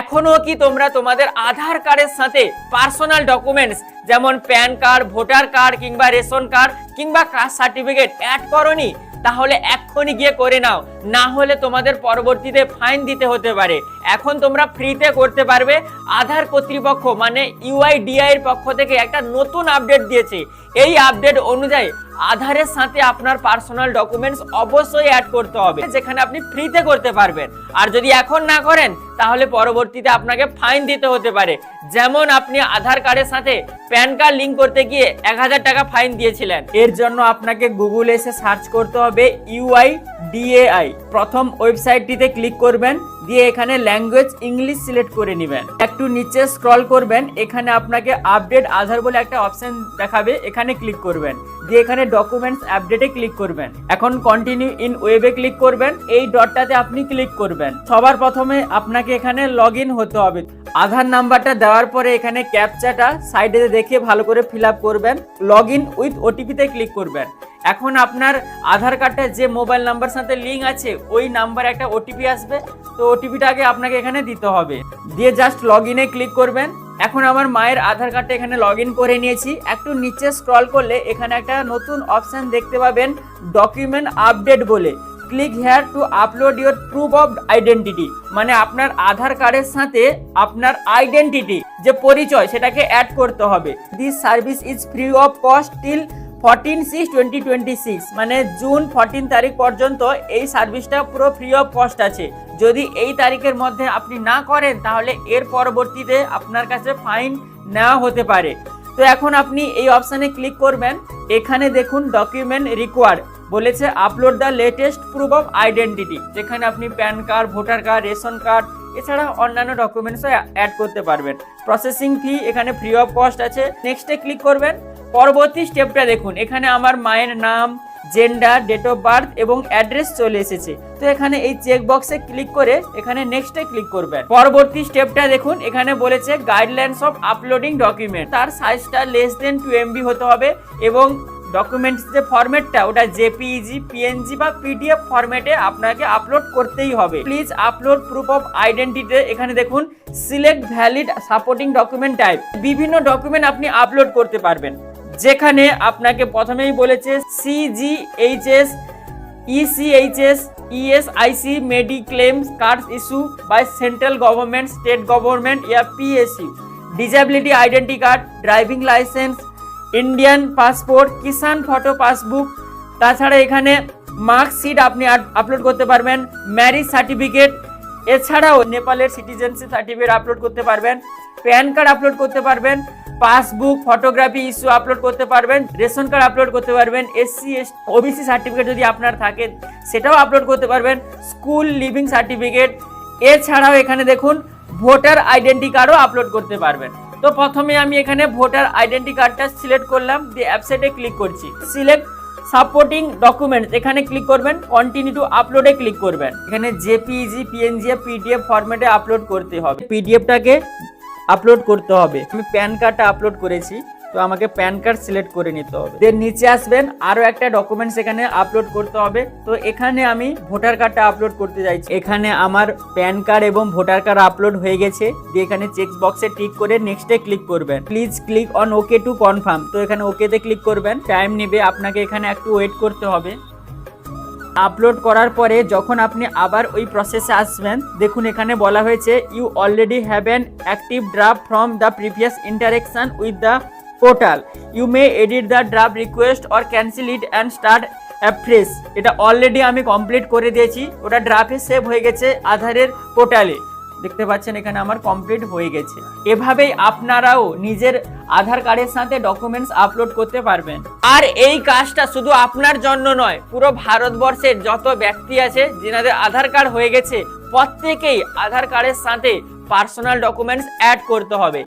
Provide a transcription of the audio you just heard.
এখনও কি তোমরা তোমাদের আধার কার্ডের সাথে পার্সোনাল ডকুমেন্টস, যেমন প্যান কার্ড, ভোটার কার্ড কিংবা রেশন কার্ড কিংবা কাস্ট সার্টিফিকেট অ্যাড করনি? তাহলে এক্ষুনি গিয়ে করে নাও। না হলে তোমাদের পরবর্তীতে ফাইন দিতে হতে পারে। এখন তোমরা ফ্রিতে করতে পারবে। আধার কর্তৃপক্ষ মানে ইউআইডিআই এর পক্ষ থেকে একটা নতুন আপডেট দিয়েছে। এই আপডেট অনুযায়ী আধারের সাথে আপনার পার্সোনাল ডকুমেন্টস অবশ্যই অ্যাড করতে হবে, যেখানে আপনি ফ্রিতে করতে পারবেন। আর যদি এখন না করেন তাহলে পরবর্তীতে আপনাকে ফাইন দিতে হতে পারে। যেমন আপনি আধার কার্ডের সাথে প্যান কার্ড লিঙ্ক করতে গিয়ে এক হাজার টাকা ফাইন দিয়েছিলেন। এর জন্য আপনাকে গুগলে এসে সার্চ করতে হবে ইউআই ডিএআই প্রথম ওয়েবসাইটটিতে ক্লিক করবেন, দিয়ে এখানে ল্যাঙ্গুয়েজ ইংলিশ সিলেক্ট করে নেবেন। একটু নিচে স্ক্রল করবেন, এখানে আপনাকে আপডেট আধার বলে একটা অপশন দেখাবে, এখানে ক্লিক করবেন। দিয়ে এখানে ডকুমেন্টস আপডেটে ক্লিক করবেন। এখন কন্টিনিউ ইন ওয়েবে ক্লিক করবেন, এই ডটটাতে আপনি ক্লিক করবেন। সবার প্রথমে আপনাকে এখানে লগ হতে হবে। আধার নাম্বারটা দেওয়ার পরে এখানে ক্যাপচাটা সাইডে দেখে ভালো করে ফিল করবেন লগ ইন উইথ ওটিপিতে ক্লিক করবেন। এখন আপনার আধার কার্ডটা যে মোবাইল নাম্বার সাথে লিঙ্ক আছে, ওই নাম্বার একটা ওটিপি আসবে, তো ওটিপিটাকে আপনাকে এখানে দিতে হবে। দিয়ে জাস্ট লগ ইনে ক্লিক করবেন। এখন আমার মায়ের আধার কার্ডটা এখানে লগ করে নিয়েছি। একটু নিচে স্ক্রল করলে এখানে একটা নতুন অপশান দেখতে পাবেন ডকুমেন্ট আপডেট বলে। Click here to upload your proof of identity মানে আপনার আধার কার্ডের সাথে আপনার আইডেন্টিটি যে পরিচয়, সেটাকে অ্যাড করতে হবে। This service is free of cost till fourteen six twenty twenty six মানে জুন ফর্টিন তারিখ পর্যন্ত এই সার্ভিসটা পুরো ফ্রি অফ কস্ট আছে। যদি এই তারিখের মধ্যে আপনি না করেন, তাহলে এর পরবর্তীতে আপনার কাছে ফাইন নেওয়া হতে পারে। তো এখন আপনি এই অপশানে ক্লিক করবেন। এখানে দেখুন ডকুমেন্ট রিকোয়ার্ড বলেছে upload the latest proof of identity যেখানে আপনি PAN card voter card ration card এছাড়া অন্যান্য ডকুমেন্টসও অ্যাড করতে পারবেন। প্রসেসিং ফি এখানে ফ্রি অফ কস্ট আছে। নেক্সটে ক্লিক করবেন। পরবর্তী স্টেপটা দেখুন। এখানে আমার মায়ের নাম জেন্ডার ডেট অফ বার্থ এবং অ্যাড্রেস চলে এসেছে। তো এখানে এই চেক বক্সে ক্লিক করে এখানে নেক্সটে ক্লিক করবেন। পরবর্তী স্টেপটা দেখুন। এখানে বলেছে গাইডলাইন্স অফ আপলোডিং ডকুমেন্ট তার সাইজটা লেস দেন টু এমবি হতে হবে এবং ডকুমেন্টস যে ফরম্যাটটা ওটা জেপিইজি পিএনজি বা পিডিএফ ফরম্যাটে আপনাকে আপলোড করতেই হবে। Please upload proof of identity এখানে দেখুন select valid supporting document type বিভিন্ন ডকুমেন্ট আপনি আপলোড করতে পারবেন। যেখানে আপনাকে প্রথমেই বলেছে CGHS ECHS ESIC mediclaim card issue by central government state government yeah PSU disability identity card driving licence Indian passport Kisan photo passbook তাছাড়া এখানে মার্কশিট আপনি আপলোড করতে পারবেন ম্যারিজ সার্টিফিকেট এছাড়াও নেপালের সিটিজেনশিপ সার্টিফিকেট আপলোড করতে পারবেন প্যান কার্ড আপলোড করতে পারবেন পাসবুক ফটোগ্রাফি ইস্যু আপলোড করতে পারবেন রেশন কার্ড আপলোড করতে পারবেন এসসি এস ওবিসি সার্টিফিকেট যদি আপনার থাকে, সেটাও আপলোড করতে পারবেন স্কুল লিভিং সার্টিফিকেট এছাড়াও এখানে দেখুন ভোটার আইডেন্টি কার্ডও আপলোড করতে পারবেন। তো প্রথমে আমি এখানে ভোটার আইডেন্টি কার্ডটা সিলেক্ট করলাম, দিয়ে অ্যাপসাইটে ক্লিক করছি। সিলেক্ট সাপোর্টিং ডকুমেন্টস এখানে ক্লিক করবেন কন্টিনিউ টু আপলোডে ক্লিক করবেন। এখানে জেপিজি পিএনজি পিডিএফ ফরম্যাটে আপলোড করতে হবে। পিডিএফটাকে আপলোড করতে হবে। আমি প্যান কার্ডটা আপলোড করেছি। তো আমাকে প্যান কার্ড সিলেক্ট করে নিতে হবে। দেন নিচে আসবেন আরও একটা ডকুমেন্টস এখানে আপলোড করতে হবে। তো এখানে আমি ভোটার কার্ডটা আপলোড করতে চাইছি এখানে আমার প্যান কার্ড এবং ভোটার কার্ড আপলোড হয়ে গেছে। দিয়ে এখানে চেক বক্সে টিক করে নেক্সটে ক্লিক করবেন। Please click on okay to confirm তো এখানে ওকেতে ক্লিক করবেন। টাইম নেবে, আপনাকে এখানে একটু ওয়েট করতে হবে। আপলোড করার পরে যখন আপনি আবার ওই প্রসেসে আসবেন, দেখুন এখানে বলা হয়েছে you already have an active draft from the previous interaction with the portal you may edit the draft request or cancel it and start afresh এটা অলরেডি আমি কমপ্লিট করে দিয়েছি। ওটা ড্রাফটে সেভ হয়ে গেছে আধারের পোর্টালে দেখতে পাচ্ছেন এখানে আমার কমপ্লিট হয়ে গেছে। এভাবেই আপনারাও নিজের আধার কার্ডের সাথে ডকুমেন্টস আপলোড করতে পারবেন। আর এই কাজটা শুধু আপনার জন্য নয়, পুরো ভারতবর্ষের যত ব্যক্তি আছে, যেনাদের আধার কার্ড হয়ে গেছে, প্রত্যেকেই আধার কার্ডের সাথে পার্সোনাল ডকুমেন্টস অ্যাড করতে হবে।